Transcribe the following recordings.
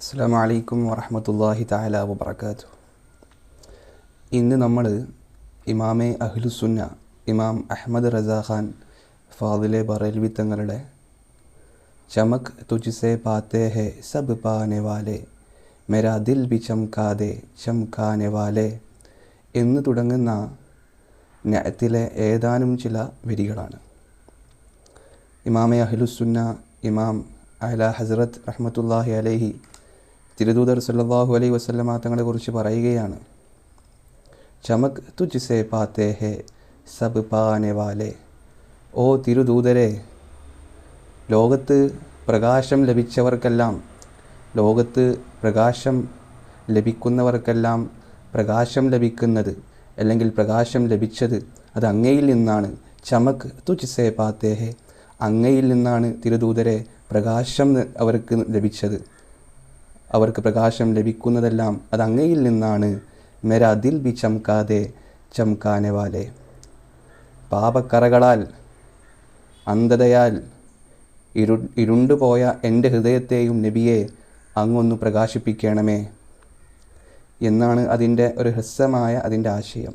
അസ്സാം വലൈക്കും വറഹമത്തല്ലാഹി താല വബർക്കാത്തു ഇന്ന് നമ്മൾ ഇമാമെ അഹ്ലുസുന്ന ഇമാം അഹമ്മദ് റസാ ഖാൻ ഫാദിലെ ബറേൽവി തങ്ങളുടെ ചമക് തുജിസെ പാത്തേ ഹെ സബ് പാനെ വാലെ മെരാ ദിൽ ബി ചംകാതെ ചംകാനെ വാലെ എന്ന് തുടങ്ങുന്ന നയത്തിലെ ഏതാനും ചില വരികളാണ് ഇമാമെ അഹ്ലുസുന്ന ഇമാം അല ഹസ്രത്ത് റഹ്മത്തുല്ലാഹി അലൈഹി തിരുദൂതർ സല്ലല്ലാഹു അലൈഹി വസല്ലമ തങ്ങളെക്കുറിച്ച് പറയുകയാണ്. ചമക് തുജിസേ പാത്തേ ഹേ സബ് പാനെ വാലെ. ഓ തിരുദൂതരെ ലോകത്ത് പ്രകാശം ലഭിച്ചവർക്കെല്ലാം ലോകത്ത് പ്രകാശം ലഭിക്കുന്നവർക്കെല്ലാം പ്രകാശം ലഭിക്കുന്നത് അല്ലെങ്കിൽ പ്രകാശം ലഭിച്ചത് അത് അങ്ങയിൽ നിന്നാണ്. ചമക് തുജ് സേ പാത്തേ അങ്ങയിൽ നിന്നാണ് തിരുദൂതരെ പ്രകാശം അവർക്ക് ലഭിച്ചത്. അവർക്ക് പ്രകാശം ലഭിക്കുന്നതെല്ലാം അത് അങ്ങയിൽ നിന്നാണ്. മെരാ ദിൽ ബി ചംകാതെ ചംകാനവാലെ പാപക്കറകളാൽ അന്ധതയാൽ ഇരു ഇരുണ്ടുപോയ എന്റെ ഹൃദയത്തെയും നബിയെ അങ്ങൊന്നു പ്രകാശിപ്പിക്കണമേ എന്നാണ് അതിന്റെ ഒരു ഹ്രസ്വമായ അതിന്റെ ആശയം.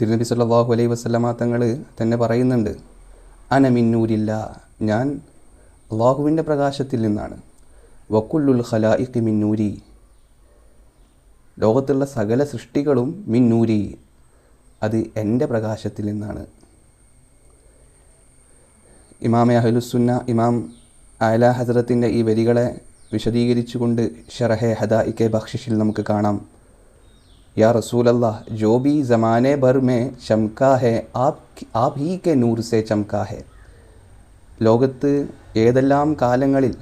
തിരുനബി സല്ലാഹു അലൈ വസല്ലമ തങ്ങൾ തന്നെ പറയുന്നുണ്ട് അനമിന്നൂരില്ല ഞാൻ അള്ളാഹുവിന്റെ പ്രകാശത്തിൽ നിന്നാണ്. വക്കുല്ലുൽ ഖലായിക്ക് മിന്നൂരി ലോകത്തുള്ള സകല സൃഷ്ടികളും മിന്നൂരി അത് എന്റെ പ്രകാശത്തിൽ നിന്നാണ്. ഇമാം അഹലുസുന്ന ഇമാം അയല ഹസരത്തിന്റെ ഈ വരികളെ വിശദീകരിച്ചുകൊണ്ട് ഷറഹെ ഹദ ഇക്കെ ബക്ഷിഷിൽ നമുക്ക് കാണാം. യാ റസൂലല്ലാ ജോബി ജമാനെ ഭർ മേ ചംക്കാ ഹെ ആപ് ഹീ കെ നൂർ സെ ചംക്കാ ഹെ. ലോകത്ത് ഏതെല്ലാം കാലങ്ങളിൽ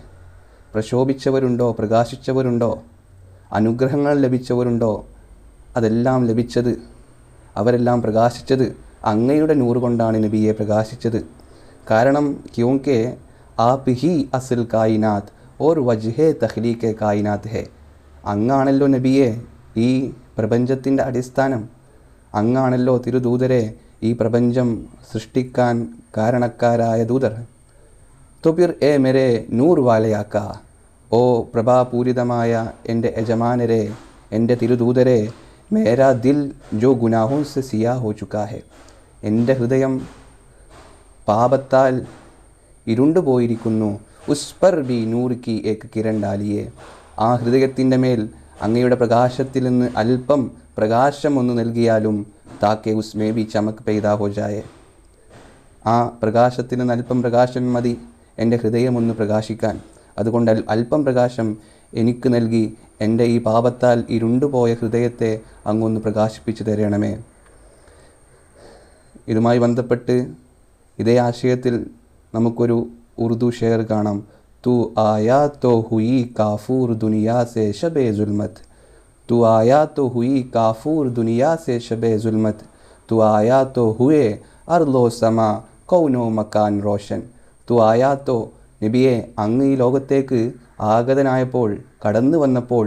പ്രശോഭിച്ചവരുണ്ടോ? പ്രകാശിച്ചവരുണ്ടോ? അനുഗ്രഹങ്ങൾ ലഭിച്ചവരുണ്ടോ? അതെല്ലാം ലഭിച്ചത് അവരെല്ലാം പ്രകാശിച്ചത് അങ്ങയുടെ നൂറ് കൊണ്ടാണ് നബിയെ പ്രകാശിച്ചത്. കാരണം ക്യോങ്കെ ആപ് ഹി അസിൽ കായിനാത്ത് ഓർ വജ്ഹെ തഹ്ലീക്കെ കായിനാത്ത് ഹെ. അങ്ങാണല്ലോ നബിയെ ഈ പ്രപഞ്ചത്തിന്റെ അടിസ്ഥാനം. അങ്ങാണല്ലോ തിരുദൂതരെ ഈ പ്രപഞ്ചം സൃഷ്ടിക്കാൻ കാരണക്കാരായ ദൂതർ. തുപിർ എ മെരെ നൂർ വാലയാക്ക. ഓ പ്രഭാപൂരിതമായ എന്റെ യജമാനരെ എന്റെ തിരുദൂതരെ മേരാ ദിൽ ജോ ഗുനാഹോं से സിയാ ഹോ ചുക്കാ ഹെ. എന്റെ ഹൃദയം പാപത്താൽ ഇരുണ്ടു പോയിരിക്കുന്നു. ഉസ് ബി നൂർ കി ഏക് കിരൺ ഡാലിയെ. ആ ഹൃദയത്തിന്റെ മേൽ അങ്ങയുടെ പ്രകാശത്തിൽ നിന്ന് അല്പം പ്രകാശം ഒന്ന് നൽകിയാലും താക്കെ ഉസ്മേ ബി ചമക് പെയ്താ ഹോജായെ ആ പ്രകാശത്തിന് നിന്ന് അല്പം പ്രകാശം മതി. എന്റെ ഹൃദയമൊന്ന് പ്രകാശിക്കാൻ. അതുകൊണ്ട് അല്പം പ്രകാശം എനിക്ക് നൽകി എന്റെ ഈ പാപത്താൽ ഇരുണ്ടുപോയ ഹൃദയത്തെ അങ്ങൊന്ന് പ്രകാശിപ്പിച്ചു തരണമേ. ഇതുമായി ബന്ധപ്പെട്ട് ഇതേ ആശയത്തിൽ നമുക്കൊരു ഉറുദു ഷെയർ കാണാം. തു ആയാ തോ ഹുയി കാഫൂർ ദുനിയാ സേ ഷബേ ജുൽമത് തു ആയാ തോ ഹുയി കാഫൂർ ദുനിയാ സേ ഷബേ ജുൽമത് തു ആയാ തോ ഹുയേ അർലോ സമ കൗനോ മക്കാൻ റോഷൻ. തു ആയാത്തോ നബിയെ അങ്ങ് ഈ ലോകത്തേക്ക് ആഗതനായപ്പോൾ കടന്നു വന്നപ്പോൾ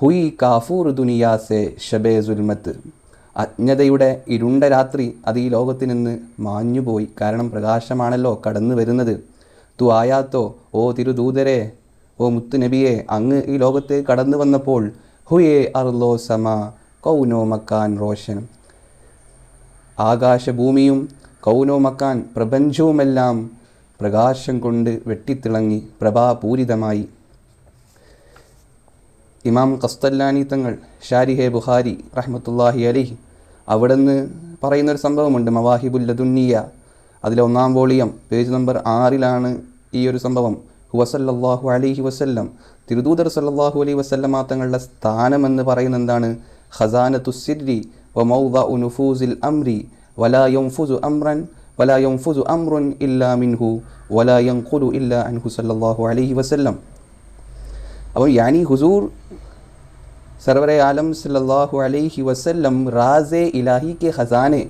ഹുയി കാഫൂർ ദുനിയാസെ ഷബേ സുൽമത്ത്. അജ്ഞതയുടെ ഇരുണ്ട രാത്രി അത് ഈ ലോകത്തിൽ നിന്ന് മാഞ്ഞുപോയി. കാരണം പ്രകാശമാണല്ലോ കടന്നു വരുന്നത്. തു ആയാത്തോ ഓ തിരുദൂതരെ ഓ മുത്തു നബിയെ അങ്ങ് ഈ ലോകത്തേക്ക് കടന്നു വന്നപ്പോൾ ഹുയേ അർലോ സമ കൗനോ മക്കാൻ റോഷൻ. ആകാശഭൂമിയും കൗനോ മക്കാൻ പ്രപഞ്ചവുമെല്ലാം പ്രകാശം കൊണ്ട് വെട്ടിത്തിളങ്ങി പ്രഭാപൂരിതമായി. ഇമാം കസ്തല്ലാനി തങ്ങൾ ഷാരിഹെ ബുഹാരി റഹ്മത്തുല്ലാഹി അലിഹി അവിടുന്ന് പറയുന്നൊരു സംഭവമുണ്ട് മവാഹിബുല്ലദുന്നിയ അതിലെ ഒന്നാം വോളിയം പേജ് നമ്പർ ആറിലാണ് ഈ ഒരു സംഭവം. ഹുവസല്ലാഹു അലിഹി വസല്ലം. തിരുദൂതർ സല്ലാഹു അലൈഹി വസല്ലമ തങ്ങളുടെ സ്ഥാനമെന്ന് പറയുന്ന എന്താണ് വ മൗദ ഉനുഫൂസിൽ അംരി വലാ യംഫുസു അംറൻ വലാ യംഫുസു അംറുൻ ഇല്ലാ മിൻഹു വലാ യൻഖുലു ഇല്ലാ അൻഹു സല്ലല്ലാഹു അലൈഹി വസല്ലം. അപ്പോൾ യാനി ഹുസൂർ സർവറെ ആലം സല്ലല്ലാഹു അലൈഹി വസല്ലം റാസെ ഇലാഹി കെ ഖസാനെ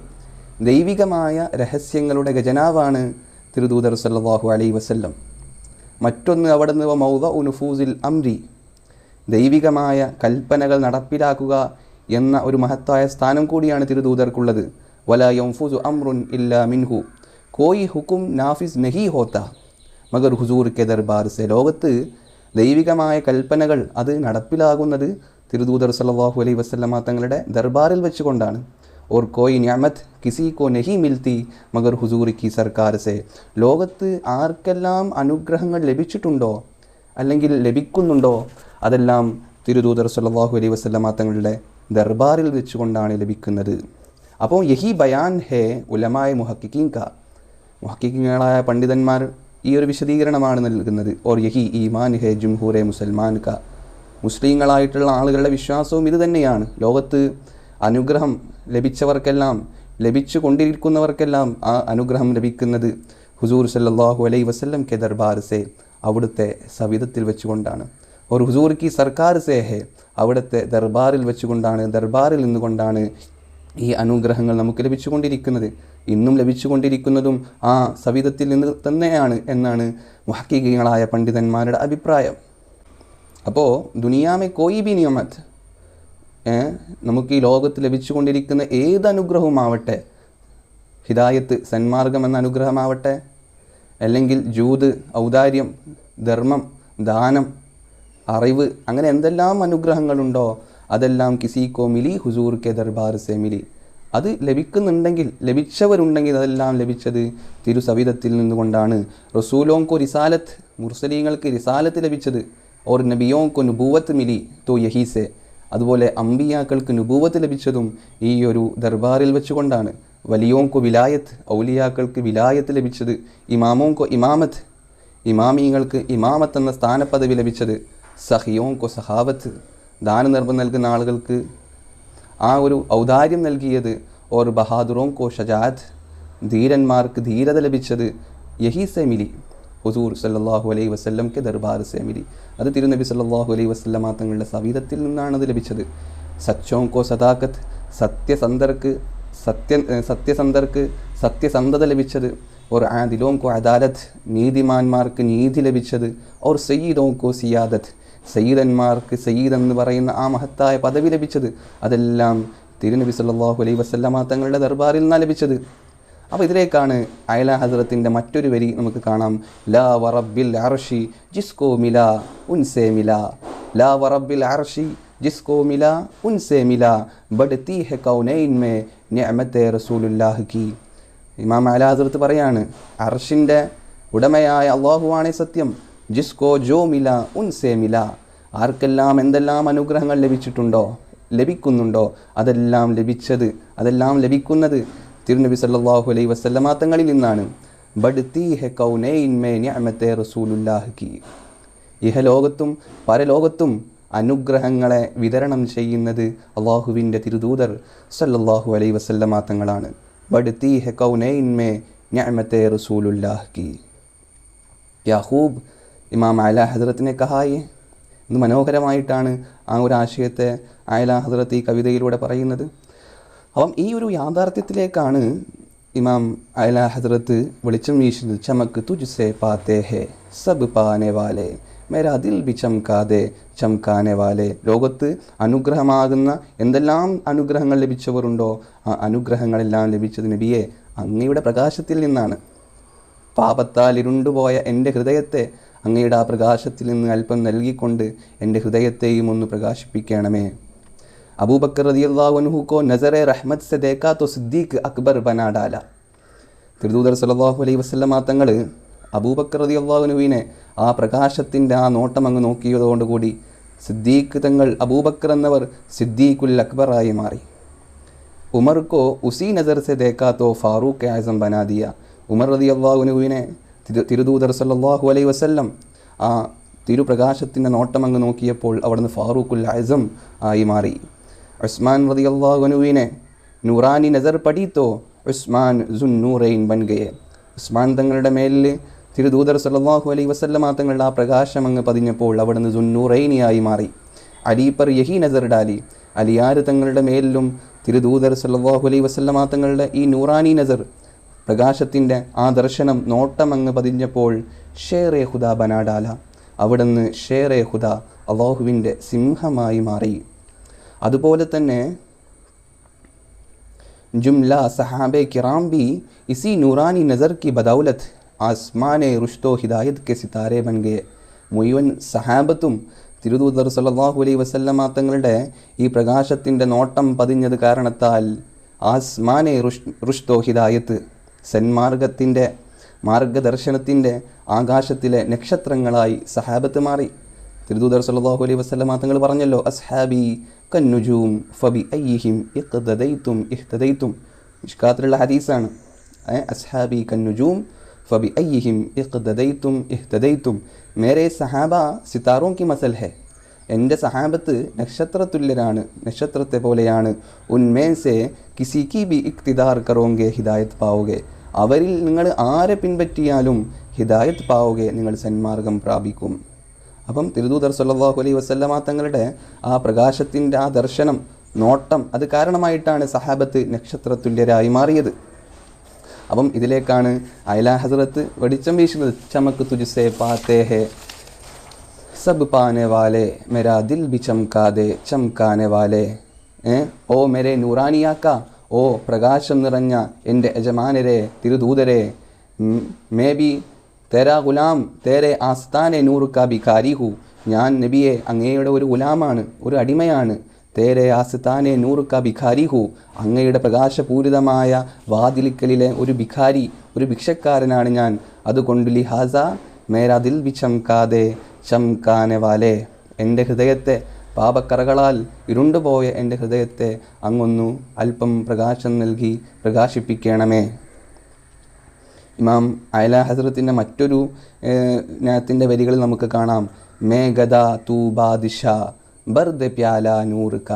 ദൈവികമായ രഹസ്യങ്ങളുടെ ഖജനാവാണ് തിരുദൂതർ സല്ലല്ലാഹു അലൈഹി വസല്ലം. മറ്റൊന്ന് അവിടുന്ന് മൗദ ഉനുഫൂസിൽ അംരി ദൈവികമായ കൽപ്പനകൾ നടപ്പിലാക്കുക എന്ന ഒരു മഹത്തായ സ്ഥാനം കൂടിയാണ് തിരുദൂതർക്കുള്ളത്. വല യംഫുസു അമ്രുൻ ഇല്ലാ മിൻഹു. കോയി ഹുക്കും നാഫിസ് നഹി ഹോത്ത. മഗർ ഹുസൂർ കെ ദർബാർ സെ ലോകത്ത് ദൈവികമായ കൽപ്പനകൾ അത് നടപ്പിലാകുന്നത് തിരുദൂതർ സല്ലാഹു അലൈ വസ്ലമ തങ്ങളുടെ ദർബാറിൽ വെച്ചുകൊണ്ടാണ്. ഓർ കോയി ഞാമത്ത് കിസി കോ നഹി മിൽത്തി മഗർ ഹുസൂർ കി സർക്കാർ സെ ലോകത്ത് ആർക്കെല്ലാം അനുഗ്രഹങ്ങൾ ലഭിച്ചിട്ടുണ്ടോ? അല്ലെങ്കിൽ ലഭിക്കുന്നുണ്ടോ? അതെല്ലാം തിരുദൂതർ സല്ലാഹു അലൈ വസ്ലമ തങ്ങളുടെ ദർബാറിൽ വെച്ചുകൊണ്ടാണ് ലഭിക്കുന്നത്. അപ്പോൾ യഹി ബയാൻ ഹേ ഉലമായ മുഹക്കിക്കീൻ കാ. മുഹക്കിക്കീങ്ങളായ പണ്ഡിതന്മാർ ഈ ഒരു വിശദീകരണമാണ് നൽകുന്നത്. ഓർ യഹി ഈമാൻ ഹേ ജുംഹൂറെ മുസൽമാൻ ക. മുസ്ലിങ്ങളായിട്ടുള്ള ആളുകളുടെ വിശ്വാസവും ഇത് തന്നെയാണ്. ലോകത്ത് അനുഗ്രഹം ലഭിച്ചവർക്കെല്ലാം ലഭിച്ചു കൊണ്ടിരിക്കുന്നവർക്കെല്ലാം ആ അനുഗ്രഹം ലഭിക്കുന്നത് ഹുസൂർ സല്ലാഹു അലൈ വസല്ലം കെ ദർബാർ സേ അവിടുത്തെ സവിധത്തിൽ വെച്ചുകൊണ്ടാണ്. ഒരു ഹുസൂർ കി സർക്കാർ സേ അവിടുത്തെ ദർബാറിൽ വെച്ചുകൊണ്ടാണ് ദർബാറിൽ നിന്നുകൊണ്ടാണ് ഈ അനുഗ്രഹങ്ങൾ നമുക്ക് ലഭിച്ചുകൊണ്ടിരിക്കുന്നത്. ഇന്നും ലഭിച്ചുകൊണ്ടിരിക്കുന്നതും ആ സവിധത്തിൽ നിന്ന് തന്നെയാണ് എന്നാണ് മുഹക്കികളായ പണ്ഡിതന്മാരുടെ അഭിപ്രായം. അപ്പോൾ ദുനിയാമെ കോയി ബി നിയമത്ത്. നമുക്ക് ഈ ലോകത്ത് ലഭിച്ചുകൊണ്ടിരിക്കുന്ന ഏത് അനുഗ്രഹവുമാവട്ടെ? ഹിദായത്ത് സന്മാർഗം എന്ന അനുഗ്രഹമാവട്ടെ? അല്ലെങ്കിൽ ജൂത് ഔദാര്യം ധർമ്മം ദാനം അറിവ് അങ്ങനെ എന്തെല്ലാം അനുഗ്രഹങ്ങളുണ്ടോ? അതെല്ലാം കിസിക്കോ മിലി ഹുസൂർ കെ ദർബാർ സെ മിലി. അത് ലഭിക്കുന്നുണ്ടെങ്കിൽ ലഭിച്ചവരുണ്ടെങ്കിൽ അതെല്ലാം ലഭിച്ചത് തിരുസവിധത്തിൽ നിന്നുകൊണ്ടാണ്. റസൂലോങ്കോ റിസാലത്ത് മുർസലീങ്ങൾക്ക് റിസാലത്ത് ലഭിച്ചത്. ഓർ നബിയോങ്കോ നുബൂവത്ത് മിലി തോ യഹീസെ. അതുപോലെ അമ്പിയാക്കൾക്ക് നുബൂവത്ത് ലഭിച്ചതും ഈ ഒരു ദർബാറിൽ വെച്ചുകൊണ്ടാണ്. വലിയോങ്കോ വിലായത്ത് ഔലിയാക്കൾക്ക് വിലായത്ത് ലഭിച്ചത്. ഇമാമോങ്കോ ഇമാമത്ത് ഇമാമിങ്ങൾക്ക് ഇമാമത്ത് എന്ന സ്ഥാനപദവി ലഭിച്ചത്. സഹിയോങ്കോ സഹാവത്ത്. ദാനനിർഭം നൽകുന്ന ആളുകൾക്ക് ആ ഒരു ഔദാര്യം നൽകിയത് ഓർ ബഹാദുറോം കോ ഷജാദ് ധീരന്മാർക്ക് ധീരത ലഭിച്ചത് യഹി സെമിലി ഹുസൂർ സല്ലാഹു അലൈഹി വസ്ല്ലം കെ ദർബാർ സെമിലി. അത് തിരുനബി സല്ലാഹു അലൈഹി വസ്ലമ തങ്ങളുടെ സവിധത്തിൽ നിന്നാണ് അത് ലഭിച്ചത്. സച്ചോം കോ സദാക്കത്ത് സത്യസന്ധർക്ക് സത്യ സത്യസന്ധർക്ക് സത്യസന്ധത ലഭിച്ചത്. ഓർ ആദിലോം കോ അദാലത്ത് നീതിമാന്മാർക്ക് നീതി ലഭിച്ചത്. ഓർ സയ്യിദോം കോ സിയാദത്ത് സയ്യിദന്മാർക്ക് സയ്യിദ് എന്ന് പറയുന്ന ആ മഹത്തായ പദവി ലഭിച്ചത് അതെല്ലാം തിരുനബി സല്ലാഹു അലൈ വസ്ലമ തങ്ങളുടെ ദർബാറിൽ നിന്നാണ് ലഭിച്ചത്. അപ്പോൾ ഇതിലേക്കാണ് അയല ഹസ്രത്തിന്റെ മറ്റൊരു വരി നമുക്ക് കാണാം. ലാ വറബിൽ അർഷി ജിസ്കോ മില ഉൻസേ മില. ലാ വറബിൽ അർഷി ജിസ്കോ മില ഉൻസേ മില. ബഡ്തി ഹെ കൗനൈൻമേ നിഅമത്തെ റസൂലുല്ലാഹ് കി. ഇമാം അയല ഹസ്രത്ത് പറയാണ് അർഷിന്റെ ഉടമയായ അള്ളാഹുവാണേ സത്യം. ജിസ്കോ ജോ മില ഉൻസേ മില. ആർക്കെല്ലാം എന്തെല്ലാം അനുഗ്രഹങ്ങൾ ലഭിച്ചിട്ടുണ്ടോ ലഭിക്കുന്നുണ്ടോ അതെല്ലാം ലഭിച്ചത് അതെല്ലാം ലഭിക്കുന്നത് തിരുനബി സല്ലാഹു അലൈ വസല്ലമ തങ്ങളിൽ നിന്നാണ്. ബഡ്തി ഹെ ഇഹലോകത്തും പരലോകത്തും അനുഗ്രഹങ്ങളെ വിതരണം ചെയ്യുന്നത് അള്ളാഹുവിന്റെ തിരുദൂതർ സല്ലാഹു അലൈ വസല്ലമ തങ്ങളാണ്. ബഡ്തി ഹെ കൗനൈൻ മേ നിഅമത്തെ റസൂലുല്ലാഹ് കി. യാഹൂബ് ഇമാം അല ഹസ്രത്തിനെ കഹായി. എന്ന് മനോഹരമായിട്ടാണ് ആ ഒരു ആശയത്തെ അയല ഹസ്രത്ത് ഈ കവിതയിലൂടെ പറയുന്നത്. അപ്പം ഈ ഒരു യാഥാർത്ഥ്യത്തിലേക്കാണ് ഇമാം അയല ഹസ്രത്ത് വെളിച്ചം വീശുന്നത്. ചമക്ക് തുജുസേ പാത്തേ ഹേ സബ് പാനെ വാലെ മേരാ ദിൽ ബി ചംകാതെ ചംകാനെ വാലെ. ലോകത്ത് അനുഗ്രഹമാകുന്ന എന്തെല്ലാം അനുഗ്രഹങ്ങൾ ലഭിച്ചവരുണ്ടോ ആ അനുഗ്രഹങ്ങളെല്ലാം ലഭിച്ചത് നബിയെ അങ്ങയുടെ പ്രകാശത്തിൽ നിന്നാണ്. പാപത്താൽ ഇരുണ്ടുപോയ എന്റെ ഹൃദയത്തെ അങ്ങയുടെ ആ പ്രകാശത്തിൽ നിന്ന് അല്പം നൽകിക്കൊണ്ട് എന്റെ ഹൃദയത്തെയും ഒന്ന് പ്രകാശിപ്പിക്കണമേ. അബൂബക്കർ റതിയല്ലാഹുൻഹു കോ നസറെ റഹ്മത്ത് സെ തോ സിദ്ദീഖ് അക്ബർ ബനാഡാല. തിരുദൂതർ സല്ലല്ലാഹു അലൈഹി വസല്ലമ തങ്ങൾ അബൂബക്കർ റതിയല്ലാഹുനുവിനെ ആ പ്രകാശത്തിന്റെ ആ നോട്ടം അങ്ങ് നോക്കിയതോടുകൂടി സിദ്ദീഖ് തങ്ങൾ അബൂബക്കർ എന്നവർ സിദ്ദീഖുൽ അക്ബറായി മാറി. ഉമർക്കോ ഉസി നസർ സെ ദേക്കാ തോ ഫാറൂഖ് ആസം ബനാദിയ. ഉമർ റതി അള്ളാഹുനുവിനെ തിരു തിരുദൂതർ സല്ലാഹു അലൈ വസ്ല്ലം ആ തിരുപ്രകാശത്തിന്റെ നോട്ടം അങ്ങ് നോക്കിയപ്പോൾ അവിടുന്ന് ഫാറൂഖുൽ അസം ആയി മാറി. ഉസ്മാൻ റതി അള്ളാഹുനുവിനെ നൂറാനി നസർ പടീത്തോ ഉസ്മാൻ ജുന്നൂറൈൻ ബൻഗയെ. ഉസ്മാൻ തങ്ങളുടെ മേലിൽ തിരുദൂതർ സല്ലാഹു അലൈ വസല്ലമ തങ്ങളുടെ ആ പ്രകാശം അങ്ങ് പതിഞ്ഞപ്പോൾ അവിടുന്ന് ജുന്നൂറൈനിയായി മാറി. അലീപ്പർ യഹി നസർ ഡാലി. അലിയാർ തങ്ങളുടെ മേലിലും തിരുദൂതർ സല്ലാഹു അലൈ വസല്ലമ തങ്ങളുടെ ഈ നൂറാനി നസർ പ്രകാശത്തിന്റെ ആ ദർശനം നോട്ടമങ്ങ് പതിഞ്ഞപ്പോൾ ഷേറെ ഹുദ ബനാഡാല. അവിടുന്ന് ഷേറെ ഹുദ അവാഹുവിന്റെ സിംഹമായി മാറി. അതുപോലെ തന്നെ ജുംല സഹാബെ കിറാം ബി ഇസി നൂറാനി നസർ കി ബദൗലത്ത് ആസ്മാനെ റുഷ്തോ ഹിദായത് കെ സിതാരെ ബൻ ഗയെ മുഴുവൻ സഹാബത്തും തിരുദൂതർ സല്ലാഹു അലൈ വസല്ലമ തങ്ങളുടെ ഈ പ്രകാശത്തിന്റെ നോട്ടം പതിഞ്ഞത് കാരണത്താൽ ആസ്മാനെ റുഷ് റുഷ്തോ ഹിദായത്ത് സന്മാർഗത്തിന്റെ മാർഗദർശനത്തിന്റെ ആകാശത്തിലെ നക്ഷത്രങ്ങളായി സഹാബത്ത് മാറി. തിരുദൂതർ സല്ലല്ലാഹു അലൈഹി വസല്ലമ തങ്ങൾ പറഞ്ഞല്ലോ അസ്ഹാബി കന്നുജൂം ഫബി അയ്യിഹിം ഇഖ്തദൈതും ഇഹ്തദൈതും. ഇഷ്കാത്തിലുള്ള ഹദീസാണ്. അസ്ഹാബി കന്നുജൂം ഫബി അയ്യിഹിം ഇഖ്തദൈതും ഇഹ്തദൈതും. മേരെ സഹാബ സിതാറോं കി മസൽ है എന്റെ സഹാബത്ത് നക്ഷത്രതുല്യരാണ് നക്ഷത്രത്തെ പോലെയാണ്. ഉന്മേ കിസിക്കി ബി ഇക്തിദാർ കറോങ്കെ ഹിദായത്ത് പാവുകെ. അവരിൽ നിങ്ങൾ ആരെ പിൻപറ്റിയാലും ഹിദായത്ത് പാവുകെ നിങ്ങൾ സന്മാർഗം പ്രാപിക്കും. അപ്പം തിരുദൂതർ സല്ലാഹു അലൈ വസല്ലമ തങ്ങളുടെ ആ പ്രകാശത്തിന്റെ ആ ദർശനം നോട്ടം അത് കാരണമായിട്ടാണ് സഹാബത്ത് നക്ഷത്രതുല്യരായി മാറിയത്. അപ്പം ഇതിലേക്കാണ് അയല ഹസരത്ത് വെളിച്ചം വീശുന്നത്. ചമക്ക് തുജുസേ പാത്തേ ഹേ സബ് പാനെ വാലെ മെരാ ദിൽ ബി ചംകാതെ ചംകാനെ വാലെ. ഓ മെരെ നൂറാനിയാക്ക ഓ പ്രകാശം നിറഞ്ഞ എന്റെ യജമാനരെ തിരുദൂതരെ. മേ ബി തേരാ ഗുലാം തേരെ ആസ്ഥാനെ നൂറുക്ക ബിഖാരി ഹു ഞാൻ നബിയെ അങ്ങയുടെ ഒരു ഗുലാമാണ് ഒരു അടിമയാണ്. തേരെ ആസ്ഥാനെ നൂറുക്ക ബിഖാരി ഹു അങ്ങയുടെ പ്രകാശപൂരിതമായ വാതിലിക്കലിലെ ഒരു ബിഖാരി ഒരു ഭിക്ഷക്കാരനാണ് ഞാൻ. അതുകൊണ്ട് ലിഹാസ മേരാ ദിൽ ബി ചംകാനെ വാലേ. എന്റെ ഹൃദയത്തെ പാപക്കറകളാൽ ഇരുണ്ടുപോയ എന്റെ ഹൃദയത്തെ അങ്ങൊന്നു അല്പം പ്രകാശം നൽകി പ്രകാശിപ്പിക്കണമേ. ഇമാം അയല ഹസ്രത്തിന്റെ മറ്റൊരു ഞാത്തിന്റെ വരികളിൽ നമുക്ക് കാണാം. മേ ഗദ തൂ ബാദിഷ ബർദ് പ്യാല നൂറ് ക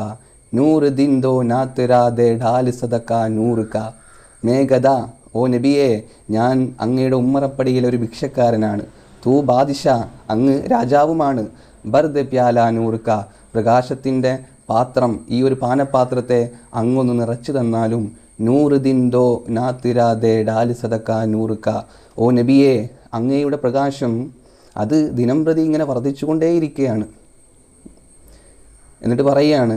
നൂറ് ദിന്തോ ദോ നാത്തിരാതെ ഢാൽ സദക്ക നൂറ് ക മേ ഗദ ഓ നബിയെ ഞാൻ അങ്ങയുടെ ഉമ്മറപ്പടിയിലെ ഒരു ഭിക്ഷക്കാരനാണ്. തൂ ബാദിഷ അങ്ങ് രാജാവുമാണ്. ബർദ് പ്യാല നൂർക്ക ക പ്രകാശത്തിന്റെ പാത്രം ഈ ഒരു പാനപാത്രത്തെ അങ്ങൊന്ന് നിറച്ചു തന്നാലും നൂറ് ദിൻഡോ നാത്തിരാതെ ഡാലി സദക്ക നൂറുക്ക. ഓ നബിയെ അങ്ങയുടെ പ്രകാശം അത് ദിനം പ്രതി ഇങ്ങനെ വർദ്ധിച്ചുകൊണ്ടേയിരിക്കുകയാണ് എന്നിട്ട് പറയുകയാണ്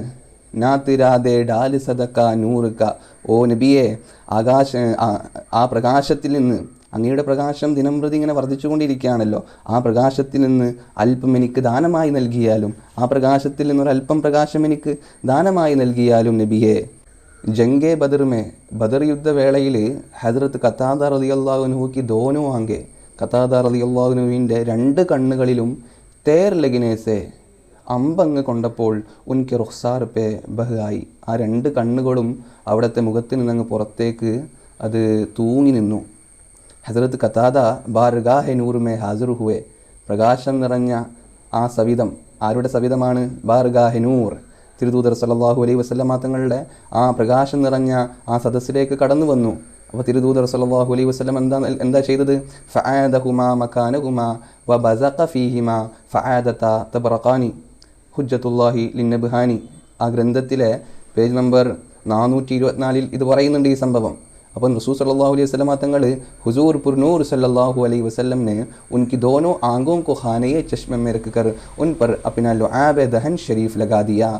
നാത്തിരാതെ ഡാലി സദക്ക നൂറുക്ക. ഓ നബിയെ ആകാശ ആ പ്രകാശത്തിൽ നിന്ന് അങ്ങയുടെ പ്രകാശം ദിനം പ്രതി ഇങ്ങനെ വർദ്ധിച്ചുകൊണ്ടിരിക്കുകയാണല്ലോ. ആ പ്രകാശത്തിൽ നിന്ന് അല്പം എനിക്ക് ദാനമായി നൽകിയാലും ആ പ്രകാശത്തിൽ നിന്നൊരല്പം പ്രകാശം എനിക്ക് ദാനമായി നൽകിയാലും നബിയെ ജംഗെ ബദർമേ ബദർ യുദ്ധവേളയിൽ ഹസ്രത്ത് കത്താദ റളിയല്ലാഹുനുഹുക്ക് ദോനു ആങ്കെ കത്താദ റളിയല്ലാഹുനുവിന്റെ രണ്ട് കണ്ണുകളിലും തേർ ലഗിനേസെ അമ്പങ്ങ് കൊണ്ടപ്പോൾ ഉൻക്ക് റുഖ്സാർ പേ ബഹായി ആ രണ്ട് കണ്ണുകളും അവിടുത്തെ മുഖത്ത് നിന്നങ്ങ് പുറത്തേക്ക് അത് തൂങ്ങി നിന്നു. ഹസരത്ത് കത്താദ ബാർഗാഹെ നൂറുമേ ഹാസിർ ഹുവേ പ്രകാശം നിറഞ്ഞ ആ സവിധം ആരുടെ സവിധമാണ്? ബാർഗാഹെ നൂർ. തിരുദൂതർ സല്ലാഹു അലൈ വസല്ലമ തങ്ങളുടെ ആ പ്രകാശം നിറഞ്ഞ ആ സദസ്സിലേക്ക് കടന്നു വന്നു. അപ്പോൾ തിരുദൂതർ സല്ലാഹു അലൈ വസ്ലം എന്താ എന്താ ചെയ്തത്? ഫആദഹുമാ മക്കാനഹുമാ വ ബസഖ ഫീഹിമാ ഫആദത തബറഖാനി ഹുജ്ജത്തുല്ലാഹി ലിന്നബ്ഹാനി. ആ ഗ്രന്ഥത്തിലെ പേജ് നമ്പർ നാനൂറ്റി ഇരുപത്തിനാലിൽ ഇത് പറയുന്നുണ്ട് ഈ സംഭവം. अपन रसूल सल्लल्लाहु अलैहि वसल्लम तंगड़ हुजूर पुरनूर सल्लल्लाहु अलैहि वसल्लम ने उनकी दोनों आंगों को खाने चश्मे में रख कर उन पर अपना लुआब दहन शरीफ लगा दिया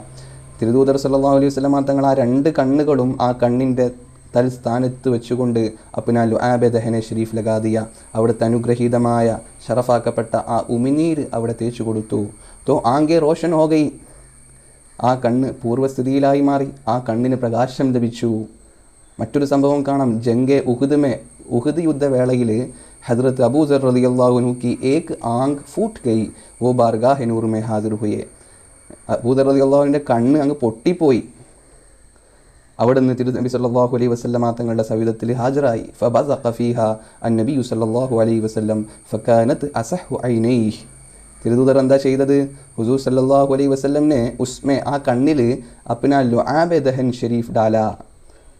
തിരുദൂതർ സല്ലല്ലാഹു അലൈഹി വസല്ലമ തങ്ങൾ ആ രണ്ട് കണ്ണുകളും ആ കണ്ണിൻ്റെ തൽസ്ഥാനത്ത് വെച്ചുകൊണ്ട് അപ്പിന ലുആബെ ദഹനെ ഷരീഫ് ലഗാദിയ അവിടുത്തെ അനുഗ്രഹീതമായ ഷറഫാക്കപ്പെട്ട ആ ഉമിനീര് അവിടെ തേച്ചു കൊടുത്തു തോ ആങ്കെ റോഷൻ ഹോഗയി ആ കണ്ണ് പൂർവ്വസ്ഥിതിയിലായി മാറി ആ കണ്ണിന് പ്രകാശം ലഭിച്ചു മറ്റൊരു സംഭവം കാണാം. ജംഗെ ഉഹുദ്മേ ഉഹുദ് യുദ്ധവേളയിൽ ഹജ്രത്ത് അബൂസർ റലി അള്ളാഹുനു കി ഏക് ആങ് ഫൂട്ട് കൈ ഓ ബാർഗാ നൂറുമേ ഹാജിർ ഹുയെ അബൂദർ റലി അള്ളാഹുവിന്റെ കണ്ണ് അങ്ങ് പൊട്ടിപ്പോയി. അവിടെ നിന്ന് തിരു നബി സല്ലാഹു അലൈഹി വസ്ലമ തങ്ങളുടെ സവിധത്തിൽ ഹാജരായി. ഫബസ ഖഫീഹ അൻ നബിയു സല്ലാഹു അലൈഹി വസ്ലം ഫക്കാനത്ത് അസഹു ഐനൈഹ്. തിരുദൂതർ എന്താ ചെയ്തത്? ഹുസൂർ സല്ലാഹു അലൈഹി വസ്ലമിനെ ഉസ്മെ ആ കണ്ണിൽ അപ്ന ലു ആബെ ദഹൻ ഷെരീഫ് ഡാല.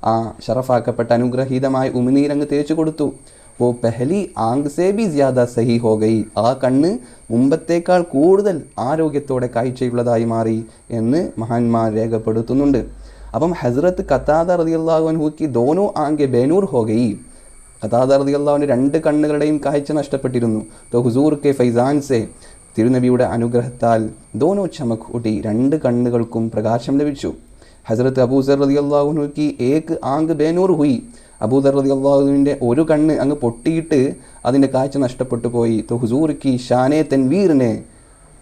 ആ ഷറഫാക്കപ്പെട്ട അനുഗ്രഹീതമായ ഉമിനീരങ്ങ് തേച്ചു കൊടുത്തു. ഓ പെഹലി ആങ്ക് ബി ജ്യാദ സഹി ഹോ ഗയി ആ കണ്ണ് മുമ്പത്തേക്കാൾ കൂടുതൽ ആരോഗ്യത്തോടെ കാഴ്ചയുള്ളതായി മാറി എന്ന് മഹാന്മാർ രേഖപ്പെടുത്തുന്നുണ്ട്. അപ്പം ഹസ്രത്ത് കത്താദ റതിയല്ലാഹുൻഹുക്ക് ദോനോ ആങ്കെ ബേനൂർ ഹോ കത്താദ റതിയല്ലാഹുവിന്റെ രണ്ട് കണ്ണുകളുടെയും കാഴ്ച നഷ്ടപ്പെട്ടിരുന്നു. തോ ഹുസൂർ കെ ഫൈസാൻ സെ. തിരുനബിയുടെ അനുഗ്രഹത്താൽ ദോനോ ചമക് ഊട്ടി രണ്ട് കണ്ണുകൾക്കും പ്രകാശം ലഭിച്ചു. ഹസരത്ത് അബൂസർ റതി അള്ളാഹുനുക്ക് ഏക്ക് ആങ്ക് ബേനൂർ ഹുയി. അബൂദർ റതി അള്ളാഹുവിന്റെ ഒരു കണ്ണ് അങ്ങ് പൊട്ടിയിട്ട് അതിന്റെ കാഴ്ച നഷ്ടപ്പെട്ടു പോയി. തോ ഹുസൂർക്ക് ഷാനെ തെൻവീറിനെ.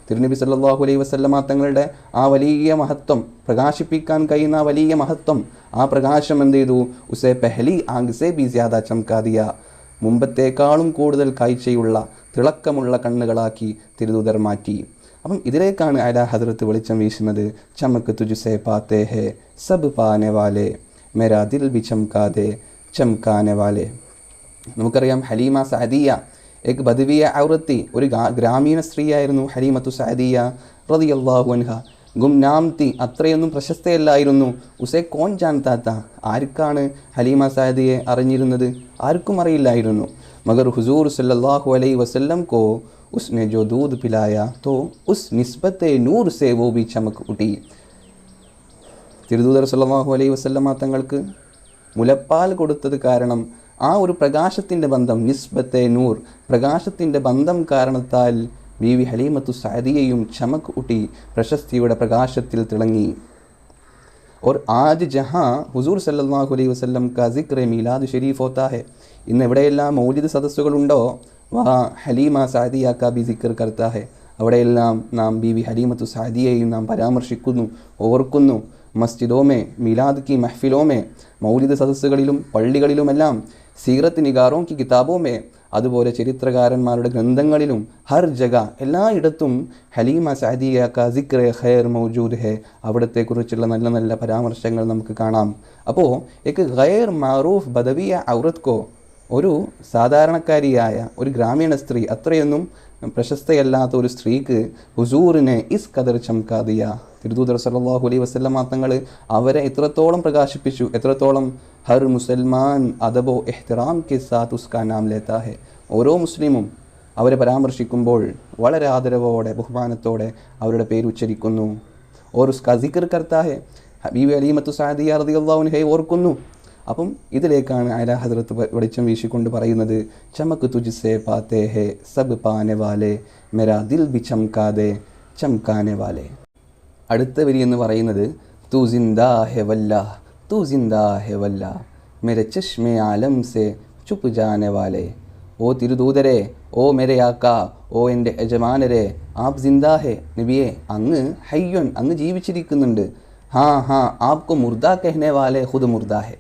തിരുനബി സല്ലാഹു അലൈഹി വസ്ലമ തങ്ങളുടെ ആ വലിയ മഹത്വം പ്രകാശിപ്പിക്കാൻ കഴിയുന്ന ആ വലിയ മഹത്വം ആ പ്രകാശം എന്ത് ചെയ്തു? ഉസേ പെഹലി ആങ്സെ ബി ജ്യാദ ചംകാദിയ മുമ്പത്തേക്കാളും കൂടുതൽ കാഴ്ചയുള്ള തിളക്കമുള്ള കണ്ണുകളാക്കി തിരുദൂതർ മാറ്റി. അപ്പം ഇതിലേക്കാണ് അല ഹദ്രത്ത് വെളിച്ചം വീശുന്നത്. ചമക്ക് തുജുസേ പാത്തേ ഹേ സബ് പാനെ വാലേ മെരാ ദിൽ ബി ചമക്കാതെ ചംകാനെ വാലേ. നമുക്കറിയാം ഹലീമ സഅദിയ ഏക് ബദവിയ ഔറത്തി ഒരു ഗ്രാമീണ സ്ത്രീയായിരുന്നു ഹലീമത്തു സഅദിയ റളിയല്ലാഹു അൻഹ. ഗുംനാംതി അത്രയൊന്നും പ്രശസ്തയല്ലായിരുന്നു. ഉസേ കോൺ ജാൻതാത്ത ആർക്കാണ് ഹലീമ സഅദിയെ അറിഞ്ഞിരുന്നത്? ആർക്കും അറിയില്ലായിരുന്നു. മഗർ ഹുസൂർ സല്ലാഹു അലൈ വസല്ലം കോ उसने जो दूध पिलाया तो उस निस्बत नूर से वो भी चमक उठी തിരുദൂതർ സല്ലല്ലാഹു അലൈഹി വസല്ലമ തങ്ങൾക്ക് മുലപ്പാൽ കൊടുത്തത് കാരണം ആ ഒരു പ്രകാശത്തിൻ്റെ ബന്ധം നിസ്ബത്തെ നൂർ പ്രകാശത്തിൻ്റെ ബന്ധം കാരണത്താൽ ബീവി ഹലീമത്തു സഅദിയയും ചമക്ക് ഊട്ടി പ്രശസ്തിയുടെ പ്രകാശത്തിൽ തിളങ്ങി और आज जहाँ हुजूर സല്ലല്ലാഹു അലൈഹി വസല്ലം का जिक्र മീലാദ് ഷരീഫ് होता है ഇന്ന് എവിടെയെല്ലാം മൗലിദ് സദസ്സുകളുണ്ടോ വാ ഹലീമ സാദിയാക്ക ബി സിക്കർ കർത്താഹെ അവിടെയെല്ലാം നാം ബി വി ഹലീമത്തു സാദിയെയും നാം പരാമർശിക്കുന്നു ഓർക്കുന്നു. മസ്ജിദോമേ മിലാദ് കി മെഹ്ഫിലോമേ മൗലിദ് സദസ്സുകളിലും പള്ളികളിലുമെല്ലാം സീറത്ത് നിഗാറോ കി കിതാബോമേ. അതുപോലെ ചരിത്രകാരന്മാരുടെ ഗ്രന്ഥങ്ങളിലും ഹർ ജഗ എല്ലായിടത്തും ഹലീമ സാദിയ കാ സിക്രെ ഖൈർ മൗജൂദ് ഹെ. അവിടത്തെക്കുറിച്ചുള്ള നല്ല നല്ല പരാമർശങ്ങൾ നമുക്ക് കാണാം. അപ്പോൾ എക്ക് ഖൈർ മാറൂഫ് ബദവിയ ഔറത്കോ? ഒരു സാധാരണക്കാരിയായ ഒരു ഗ്രാമീണ സ്ത്രീ അത്രയൊന്നും പ്രശസ്തയല്ലാത്ത ഒരു സ്ത്രീക്ക് ഹുസൂറിനെ ഇസ് കദർ ചംകാദിയ തിരുദൂതർ സല്ലല്ലാഹു അലൈ വസല്ലമ തങ്ങൾ അവരെ എത്രത്തോളം പ്രകാശിപ്പിച്ചു എത്രത്തോളം ഹർ മുസൽമാൻ അദബോ എഹ്തിറാം കെ സാത്ത് ഉസ്കാ നാം ലേത്താ ഹെ. ഓരോ മുസ്ലിമും അവരെ പരാമർശിക്കുമ്പോൾ വളരെ ആദരവോടെ ബഹുമാനത്തോടെ അവരുടെ പേര് ഉച്ചരിക്കുന്നു. ഓർ ഉസ്കാ സിക്കർ കർത്താ ഹെ. ഹബീബ് അലീമത്തു സാദിയ ഹൈ ഓർക്കുന്നു. അപ്പം ഇതിലേക്കാണ് അല ഹദ്രത്ത് വെളിച്ചം വീശിക്കൊണ്ട് പറയുന്നത് ചമക്ക് തുജിസേ പാത്തേ ഹേ സബ് പാനെ വാലെ മെരാ ദിൽ ബി ചംകാതെ ചംകാനെ വാലെ. അടുത്ത വരി എന്ന് പറയുന്നത് തുസിന്ദാ ഹെ വല്ല തു ഹെ വല്ല മെരെ ചഷ്മെ ആലം സെ ചുപ്പ് ജാനെ വാലെ. ഓ തിരുദൂതരെ ഓ മെരെ ആക്ക ഓ എന്റെ യജമാനരെ ആപ് ജിന്ദാ ഹെ നബിയെ അങ്ങ് ഹയ്യൻ അങ്ങ് ജീവിച്ചിരിക്കുന്നുണ്ട്. ഹാ ഹാ ആപ്കോ മുർദ കെഹ്നെ വാലെ ഖുദ് മുർദാ ഹെ.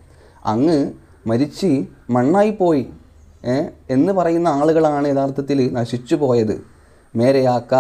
അങ്ങ് മരിച്ച് മണ്ണായിപ്പോയി പോയി എന്ന് പറയുന്ന ആളുകളാണ് യഥാർത്ഥത്തിൽ നശിച്ചു പോയത്. മേരയാക്ക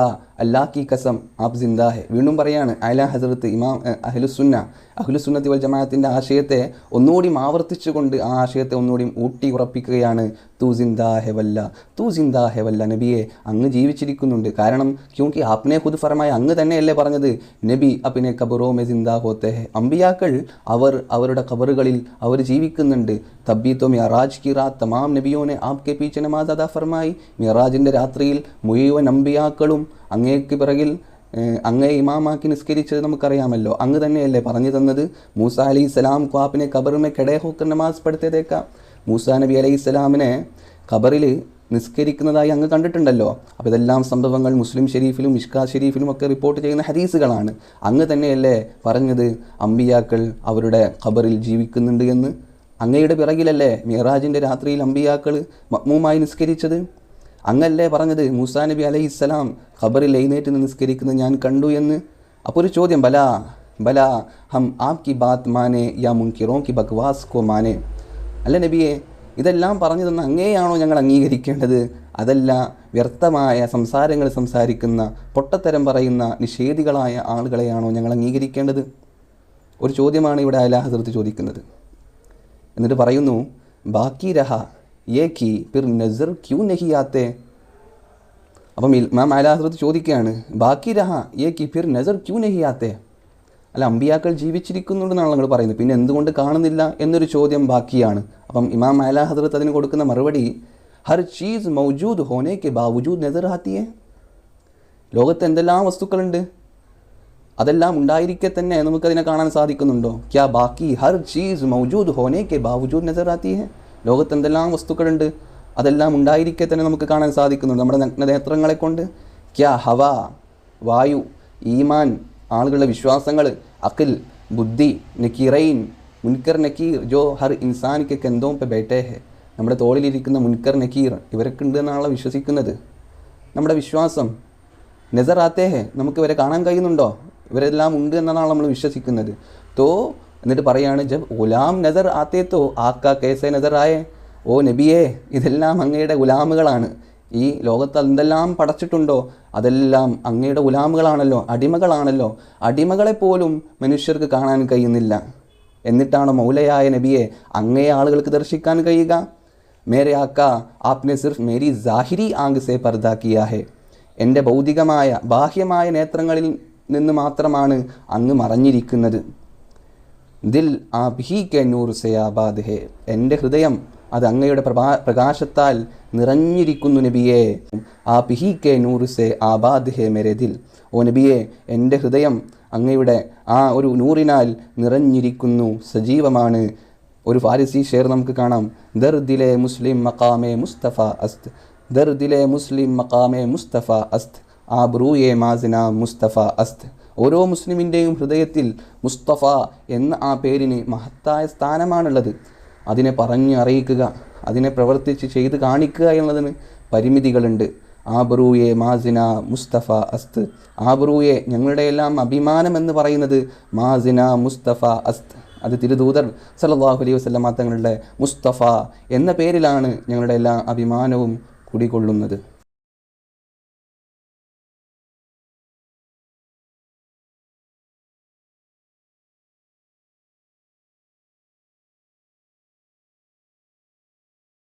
അല്ലാക്കി കസം ആപ് ജിന്ദാഹെ വീണ്ടും പറയാണ് അയല ഹസരത്ത് ഇമാം അഹ്ലുസുന്ന അഹ്ലുസുന്നത്തി വൽ ജമാഅത്തിന്റെ ആശയത്തെ ഒന്നുകൂടി ആവർത്തിച്ചുകൊണ്ട് ആ ആശയത്തെ ഒന്നുകൂടി ഊട്ടി ഉറപ്പിക്കുകയാണ് തൂ ജിന്ദാഹെ വല്ല തൂ ജിന്ദാഹെ വല്ല നബിയെ അങ്ങ് ജീവിച്ചിരിക്കുന്നുണ്ട്. കാരണം ക്യൂക്കി ആപ്നെ ഖുദ് ഫർമായ അങ്ങ് തന്നെയല്ലേ പറഞ്ഞത്? നബി അപ്പിനെ കബറോ മെ ജിന്ദാ ഹോത്തെ ഹെ. അമ്പിയാക്കൾ അവർ അവരുടെ കബറുകളിൽ അവർ ജീവിക്കുന്നുണ്ട്. തബ്ബി തോ മിയറാജ് കി റാത്ത് തമാം നബിയോനെ ആപ്കെ പീച്ചെ നമാസ് അദാ ഫർമായി. മിയറാജിന്റെ രാത്രിയിൽ മുഴുവൻ അമ്പിയാക്കളും അങ്ങേക്ക് പിറകിൽ അങ്ങേ ഇമാമാക്കി നിസ്കരിച്ചത് നമുക്കറിയാമല്ലോ. അങ്ങ് തന്നെയല്ലേ പറഞ്ഞു തന്നത്? മൂസ അലി ഇസ്ലാം ക്വാപ്പിനെ ഖബറിനെ കെടേഹോക്കർ നമാസ് പഠിത്തതേക്കാം മൂസ നബി അലൈഹി സ്വലാമിനെ ഖബറിൽ നിസ്കരിക്കുന്നതായി അങ്ങ് കണ്ടിട്ടുണ്ടല്ലോ. അപ്പോൾ ഇതെല്ലാം സംഭവങ്ങൾ മുസ്ലിം ഷെരീഫിലും ഇഷ്കാ ഷെരീഫിലും ഒക്കെ റിപ്പോർട്ട് ചെയ്യുന്ന ഹദീസുകളാണ്. അങ്ങ് തന്നെയല്ലേ പറഞ്ഞത്? അമ്പിയാക്കൾ അവരുടെ ഖബറിൽ ജീവിക്കുന്നുണ്ട് എന്ന്. അങ്ങയുടെ പിറകിലല്ലേ മിറാജിന്റെ രാത്രിയിൽ അമ്പിയാക്കൾ മമ്മൂമായി നിസ്കരിച്ചത്? അങ്ങല്ലേ പറഞ്ഞത്? മൂസാ നബി അലൈഹി ഇസ്ലാം ഖബറിൽ എഴുന്നേറ്റ് നിസ്കരിക്കുന്നത് ഞാൻ കണ്ടു എന്ന്. അപ്പോൾ ഒരു ചോദ്യം ബല ബല ഹം ആപ് കി ബാത് മാനെ യാ മുൻകിറോ കി ബക്വാസ് കോ മാനെ? അല്ല നബിയെ ഇതെല്ലാം പറഞ്ഞു തന്ന അങ്ങേയാണോ ഞങ്ങൾ അംഗീകരിക്കേണ്ടത്? അതല്ല വ്യർത്ഥമായ സംസാരങ്ങൾ സംസാരിക്കുന്ന പൊട്ടത്തരം പറയുന്ന നിഷേധികളായ ആളുകളെയാണോ ഞങ്ങൾ അംഗീകരിക്കേണ്ടത്? ഒരു ചോദ്യമാണ് ഇവിടെ അലാഹദർത്ത് ചോദിക്കുന്നത്. എന്നിട്ട് പറയുന്നു ബാക്കി രഹ യേ കി പിർ നസർ ക്യൂ നഹി ആത്തെ? അപ്പം ഇമാം ഹസ്രത്ത് ചോദിക്കുകയാണ് ബാക്കി രഹ ഏ കി ഫിർ നസർ ക്യൂ നഹി ആത്തെ? അല്ല അമ്പിയാക്കൾ ജീവിച്ചിരിക്കുന്നുണ്ടെന്നാണ് നിങ്ങൾ പറയുന്നത്. പിന്നെ എന്തുകൊണ്ട് കാണുന്നില്ല എന്നൊരു ചോദ്യം ബാക്കിയാണ്. അപ്പം ഇമാം അല ഹദ്രത്ത് അതിന് കൊടുക്കുന്ന മറുപടി ഹർ ചീസ് മൗജൂദ് ഹോനെ കെ ബാവുജൂദ് നസർ ഹാത്തിയെ ലോകത്ത് എന്തെല്ലാം വസ്തുക്കളുണ്ട്? അതെല്ലാം ഉണ്ടായിരിക്കെ തന്നെ നമുക്കതിനെ കാണാൻ സാധിക്കുന്നുണ്ടോ? ക്യാ ബാക്കി ഹർ ചീസ് മൗജൂദ് ഹോനെ കെ ബാവുജൂദ് നസർ ആത്തി ലോകത്ത് എന്തെല്ലാം വസ്തുക്കളുണ്ട് അതെല്ലാം ഉണ്ടായിരിക്കെ തന്നെ നമുക്ക് കാണാൻ സാധിക്കുന്നുണ്ട് നമ്മുടെ നഗ്നനേത്രങ്ങളെ കൊണ്ട് ക്യാ ഹവ വായു ഈമാൻ ആളുകളുടെ വിശ്വാസങ്ങൾ അഖിൽ ബുദ്ധി നക്കീറൈൻ മുൻകർ നക്കീർ ജോ ഹർ ഇൻസാനിക്ക് കെന്തോ പെ ബേട്ടേ ഹെ. നമ്മുടെ തോളിലിരിക്കുന്ന മുൻകർ നക്കീർ ഇവരൊക്കെ ഉണ്ട് എന്നാണല്ലോ വിശ്വസിക്കുന്നത്. നമ്മുടെ വിശ്വാസം നെസറാത്തേ ഹെ നമുക്ക് ഇവരെ കാണാൻ കഴിയുന്നുണ്ടോ? ഇവരെല്ലാം ഉണ്ട് എന്നാണ് നമ്മൾ വിശ്വസിക്കുന്നത്. തോ എന്നിട്ട് പറയാണ് ജബ് ഗുലാം നസർ ആത്തേത്തോ ആക്ക കേസെ ആയേ? ഓ നബിയേ ഇതെല്ലാം അങ്ങയുടെ ഗുലാമുകളാണ്. ഈ ലോകത്ത് എന്തെല്ലാം പടച്ചിട്ടുണ്ടോ? അതെല്ലാം അങ്ങയുടെ ഗുലാമുകളാണല്ലോ അടിമകളാണല്ലോ. അടിമകളെപ്പോലും മനുഷ്യർക്ക് കാണാൻ കഴിയുന്നില്ല. എന്നിട്ടാണ് മൗലയായ നബിയെ അങ്ങേ ആളുകൾക്ക് ദർശിക്കാൻ കഴിയുക? മേരെ ആക്ക ആപ്നെ സിർഫ് മേരി ജാഹിരി ആങ്ക് സേ എന്റെ ഭൗതികമായ ബാഹ്യമായ നേത്രങ്ങളിൽ നിന്ന് മാത്രമാണ് അങ്ങ് മറഞ്ഞിരിക്കുന്നത്. ദിൽ ആ ഭീ കെ നൂർ സെ ഹേ എന്റെ ഹൃദയം അത് അങ്ങയുടെ പ്രഭാ പ്രകാശത്താൽ നിറഞ്ഞിരിക്കുന്നു നബിയെ. ആ പിഹി കെ നൂർ സെ ആബാദ് ഹെ മെരെ ദിൽ. ഓ നബിയെ എന്റെ ഹൃദയം അങ്ങയുടെ ആ ഒരു നൂറിനാൽ നിറഞ്ഞിരിക്കുന്നു സജീവമാണ്. ഒരു ഫാരിസി ഷെയർ നമുക്ക് കാണാം. ദർ ദിലെ മുസ്ലിം മക്കാമെ മുസ്തഫ അസ്ത്. ദർ ദിലെ മുസ്ലിം മക്കാമെ മുസ്തഫ അസ്ത്. ആ ബ്രൂയെ മാസിന മുസ്തഫ അസ്ത്. ഓരോ മുസ്ലിമിന്റെയും ഹൃദയത്തിൽ മുസ്തഫ എന്ന ആ പേരിന് മഹത്തായ സ്ഥാനമാണുള്ളത്. അതിനെ പറഞ്ഞു അറിയിക്കുക അതിനെ പ്രവർത്തിച്ച് ചെയ്ത് കാണിക്കുക എന്നതിന് പരിമിതികളുണ്ട്. ആബറൂയെ മാസിന മുസ്തഫ അസ്ത്. ആബറൂയെ ഞങ്ങളുടെ എല്ലാം അഭിമാനം എന്ന് പറയുന്നത് മാസിന മുസ്തഫ അസ്ത്. അത് തിരുദൂതർ സല്ലല്ലാഹു അലൈഹി വസല്ലമ തങ്ങളുടെ മുസ്തഫ എന്ന പേരിലാണ് ഞങ്ങളുടെ എല്ലാ അഭിമാനവും കുടികൊള്ളുന്നത്.